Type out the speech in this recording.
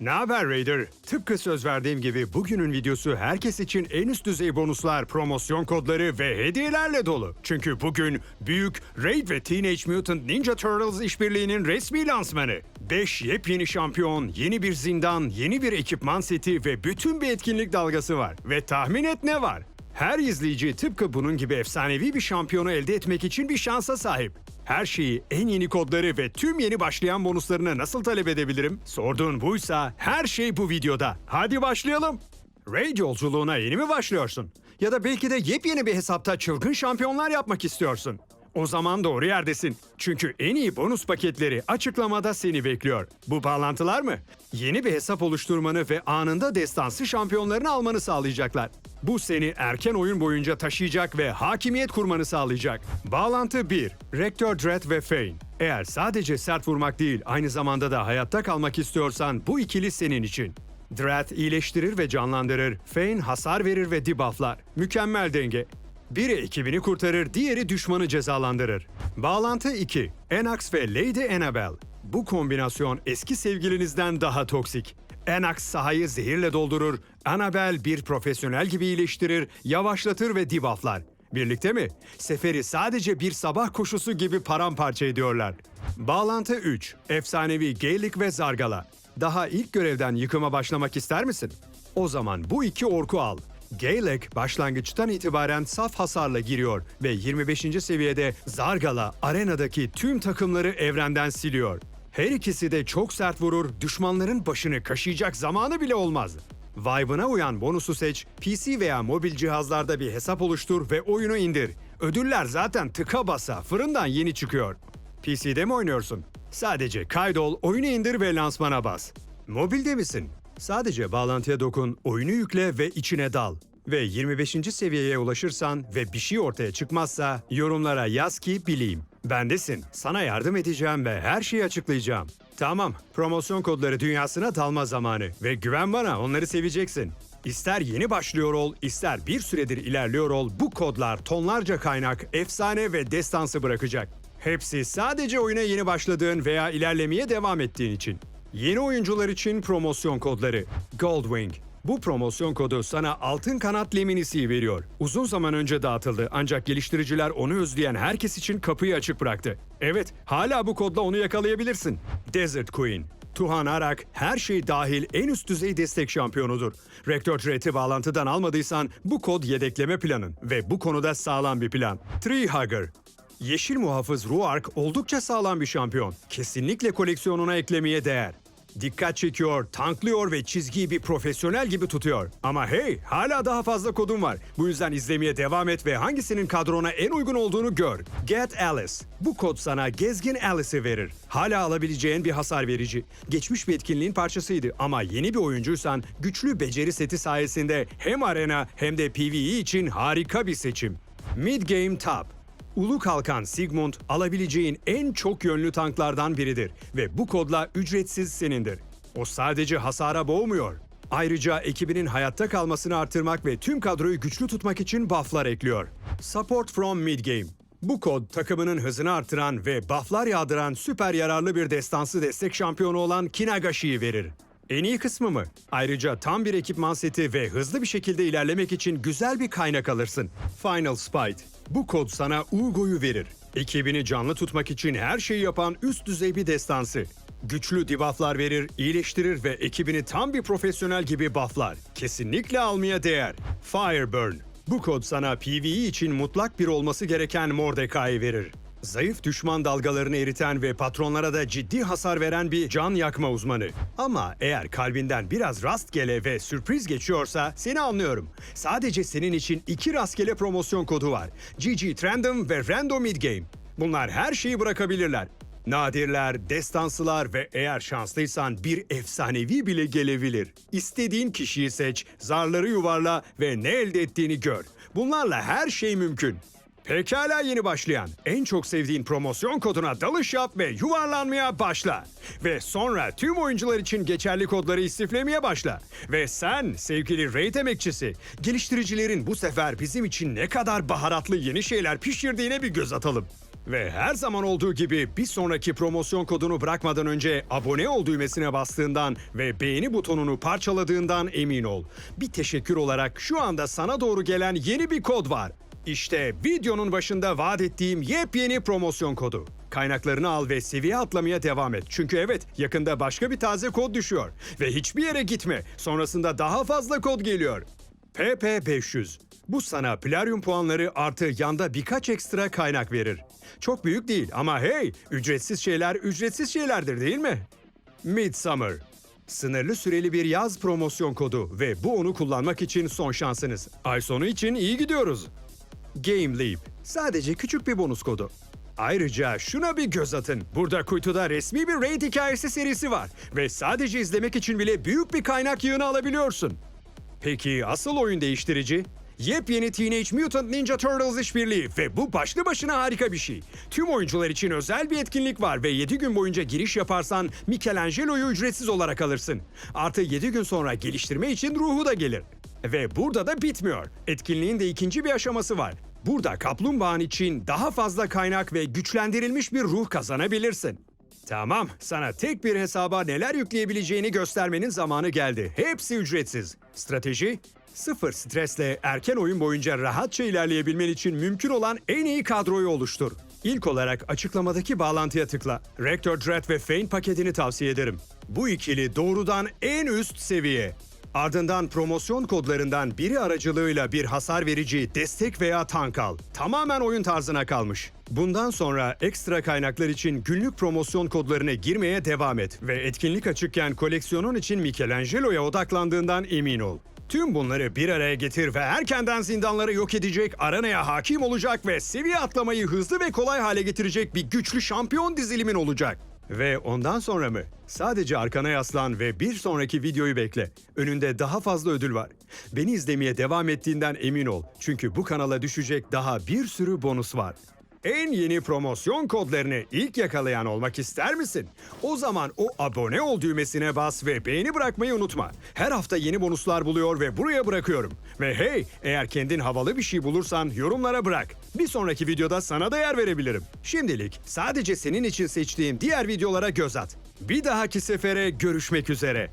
Ne haber Raider? Tıpkı söz verdiğim gibi bugünün videosu herkes için en üst düzey bonuslar, promosyon kodları ve hediyelerle dolu. Çünkü bugün büyük Raid ve Teenage Mutant Ninja Turtles işbirliğinin resmi lansmanı. 5 yepyeni şampiyon, yeni bir zindan, yeni bir ekipman seti ve bütün bir etkinlik dalgası var. Ve tahmin et ne var? Her izleyici tıpkı bunun gibi efsanevi bir şampiyonu elde etmek için bir şansa sahip. Her şeyi, en yeni kodları ve tüm yeni başlayan bonuslarını nasıl talep edebilirim? Sorduğun buysa her şey bu videoda. Hadi başlayalım. Raid yolculuğuna yeni mi başlıyorsun? Ya da belki de yepyeni bir hesapta çılgın şampiyonlar yapmak istiyorsun. O zaman doğru yerdesin. Çünkü en iyi bonus paketleri açıklamada seni bekliyor. Bu bağlantılar mı? Yeni bir hesap oluşturmanı ve anında destansı şampiyonlarını almanı sağlayacaklar. Bu seni erken oyun boyunca taşıyacak ve hakimiyet kurmanı sağlayacak. Bağlantı 1. Rector Dread ve Fane. Eğer sadece sert vurmak değil, aynı zamanda da hayatta kalmak istiyorsan bu ikili senin için. Dread iyileştirir ve canlandırır, Fane hasar verir ve debufflar. Mükemmel denge. Biri ekibini kurtarır, diğeri düşmanı cezalandırır. Bağlantı 2. Enax ve Lady Annabelle. Bu kombinasyon eski sevgilinizden daha toksik. Enax sahayı zehirle doldurur, Annabelle bir profesyonel gibi iyileştirir, yavaşlatır ve debufflar. Birlikte mi? Seferi sadece bir sabah koşusu gibi paramparça ediyorlar. Bağlantı 3. Efsanevi Gaelic ve Zargala. Daha ilk görevden yıkıma başlamak ister misin? O zaman bu iki orku al. Gaelic başlangıçtan itibaren saf hasarla giriyor ve 25. seviyede Zargala arenadaki tüm takımları evrenden siliyor. Her ikisi de çok sert vurur, düşmanların başını kaşıyacak zamanı bile olmaz. Vibe'ına uyan bonusu seç, PC veya mobil cihazlarda bir hesap oluştur ve oyunu indir. Ödüller zaten tıka basa, fırından yeni çıkıyor. PC'de mi oynuyorsun? Sadece kaydol, oyunu indir ve lansmana bas. Mobilde misin? Sadece bağlantıya dokun, oyunu yükle ve içine dal. Ve 25. seviyeye ulaşırsan ve bir şey ortaya çıkmazsa yorumlara yaz ki bileyim. Bendesin, sana yardım edeceğim ve her şeyi açıklayacağım. Tamam, promosyon kodları dünyasına dalma zamanı ve güven bana onları seveceksin. İster yeni başlıyor ol, ister bir süredir ilerliyor ol, bu kodlar tonlarca kaynak, efsane ve destansı bırakacak. Hepsi sadece oyuna yeni başladığın veya ilerlemeye devam ettiğin için. Yeni oyuncular için promosyon kodları. Goldwing. Bu promosyon kodu sana altın kanat leminisi veriyor. Uzun zaman önce dağıtıldı ancak geliştiriciler onu özleyen herkes için kapıyı açık bıraktı. Evet, hala bu kodla onu yakalayabilirsin. Desert Queen. Tuhan Arak her şey dahil en üst düzey destek şampiyonudur. Rektör Dread'i bağlantıdan almadıysan bu kod yedekleme planın ve bu konuda sağlam bir plan. Tree Hugger. Yeşil muhafız Ruark oldukça sağlam bir şampiyon. Kesinlikle koleksiyonuna eklemeye değer. Dikkat çekiyor, tanklıyor ve çizgiyi bir profesyonel gibi tutuyor. Ama hey, hala daha fazla kodum var. Bu yüzden izlemeye devam et ve hangisinin kadrona en uygun olduğunu gör. Get Alice. Bu kod sana Gezgin Alice'i verir. Hala alabileceğin bir hasar verici. Geçmiş bir etkinliğin parçasıydı ama yeni bir oyuncuysan güçlü beceri seti sayesinde hem arena hem de PvE için harika bir seçim. Mid Game Top. Ulu Kalkan Sigmund alabileceğin en çok yönlü tanklardan biridir ve bu kodla ücretsiz senindir. O sadece hasara boğmuyor. Ayrıca ekibinin hayatta kalmasını artırmak ve tüm kadroyu güçlü tutmak için bufflar ekliyor. Support from Midgame. Bu kod takımının hızını artıran ve bufflar yağdıran süper yararlı bir destansı destek şampiyonu olan Kinagashi'yi verir. En iyi kısmı mı? Ayrıca tam bir ekipman seti ve hızlı bir şekilde ilerlemek için güzel bir kaynak alırsın. Final Spite. Bu kod sana Ugo'yu verir. Ekibini canlı tutmak için her şeyi yapan üst düzey bir destansı. Güçlü debufflar verir, iyileştirir ve ekibini tam bir profesyonel gibi bufflar. Kesinlikle almaya değer. Fireburn. Bu kod sana PvE için mutlak bir olması gereken Mordecai verir. Zayıf düşman dalgalarını eriten ve patronlara da ciddi hasar veren bir can yakma uzmanı. Ama eğer kalbinden biraz rastgele ve sürpriz geçiyorsa seni anlıyorum. Sadece senin için iki rastgele promosyon kodu var. GG Trandom ve Random Midgame. Bunlar her şeyi bırakabilirler. Nadirler, destansılar ve eğer şanslıysan bir efsanevi bile gelebilir. İstediğin kişiyi seç, zarları yuvarla ve ne elde ettiğini gör. Bunlarla her şey mümkün. Pekala yeni başlayan, en çok sevdiğin promosyon koduna dalış yap ve yuvarlanmaya başla. Ve sonra tüm oyuncular için geçerli kodları istiflemeye başla. Ve sen sevgili Raid emekçisi, geliştiricilerin bu sefer bizim için ne kadar baharatlı yeni şeyler pişirdiğine bir göz atalım. Ve her zaman olduğu gibi bir sonraki promosyon kodunu bırakmadan önce abone ol düğmesine bastığından ve beğeni butonunu parçaladığından emin ol. Bir teşekkür olarak şu anda sana doğru gelen yeni bir kod var. İşte videonun başında vaat ettiğim yepyeni promosyon kodu. Kaynaklarını al ve seviye atlamaya devam et. Çünkü evet yakında başka bir taze kod düşüyor. Ve hiçbir yere gitme. Sonrasında daha fazla kod geliyor. PP500. Bu sana plaryum puanları artı yanda birkaç ekstra kaynak verir. Çok büyük değil ama hey, ücretsiz şeyler ücretsiz şeylerdir değil mi? Midsummer. Sınırlı süreli bir yaz promosyon kodu ve bu onu kullanmak için son şansınız. Ay sonu için iyi gidiyoruz. Game Leap. Sadece küçük bir bonus kodu. Ayrıca şuna bir göz atın. Burada kuytuda resmi bir raid hikayesi serisi var. Ve sadece izlemek için bile büyük bir kaynak yığını alabiliyorsun. Peki asıl oyun değiştirici? Yepyeni Teenage Mutant Ninja Turtles işbirliği ve bu başlı başına harika bir şey. Tüm oyuncular için özel bir etkinlik var ve 7 gün boyunca giriş yaparsan Michelangelo'yu ücretsiz olarak alırsın. Artı 7 gün sonra geliştirme için ruhu da gelir. Ve burada da bitmiyor. Etkinliğin de ikinci bir aşaması var. Burada kaplumbağan için daha fazla kaynak ve güçlendirilmiş bir ruh kazanabilirsin. Tamam, sana tek bir hesaba neler yükleyebileceğini göstermenin zamanı geldi. Hepsi ücretsiz. Strateji, sıfır stresle erken oyun boyunca rahatça ilerleyebilmen için mümkün olan en iyi kadroyu oluştur. İlk olarak açıklamadaki bağlantıya tıkla. Rector Dread ve Feint paketini tavsiye ederim. Bu ikili doğrudan en üst seviye. Ardından promosyon kodlarından biri aracılığıyla bir hasar verici, destek veya tank al. Tamamen oyun tarzına kalmış. Bundan sonra ekstra kaynaklar için günlük promosyon kodlarına girmeye devam et ve etkinlik açıkken koleksiyonun için Michelangelo'ya odaklandığından emin ol. Tüm bunları bir araya getir ve erkenden zindanları yok edecek, aranaya hakim olacak ve seviye atlamayı hızlı ve kolay hale getirecek bir güçlü şampiyon dizilimin olacak. Ve ondan sonra mı? Sadece arkana yaslan ve bir sonraki videoyu bekle. Önünde daha fazla ödül var. Beni izlemeye devam ettiğinden emin ol. Çünkü bu kanala düşecek daha bir sürü bonus var. En yeni promosyon kodlarını ilk yakalayan olmak ister misin? O zaman o abone ol düğmesine bas ve beğeni bırakmayı unutma. Her hafta yeni bonuslar buluyor ve buraya bırakıyorum. Ve hey, eğer kendin havalı bir şey bulursan yorumlara bırak. Bir sonraki videoda sana da yer verebilirim. Şimdilik sadece senin için seçtiğim diğer videolara göz at. Bir dahaki sefere görüşmek üzere.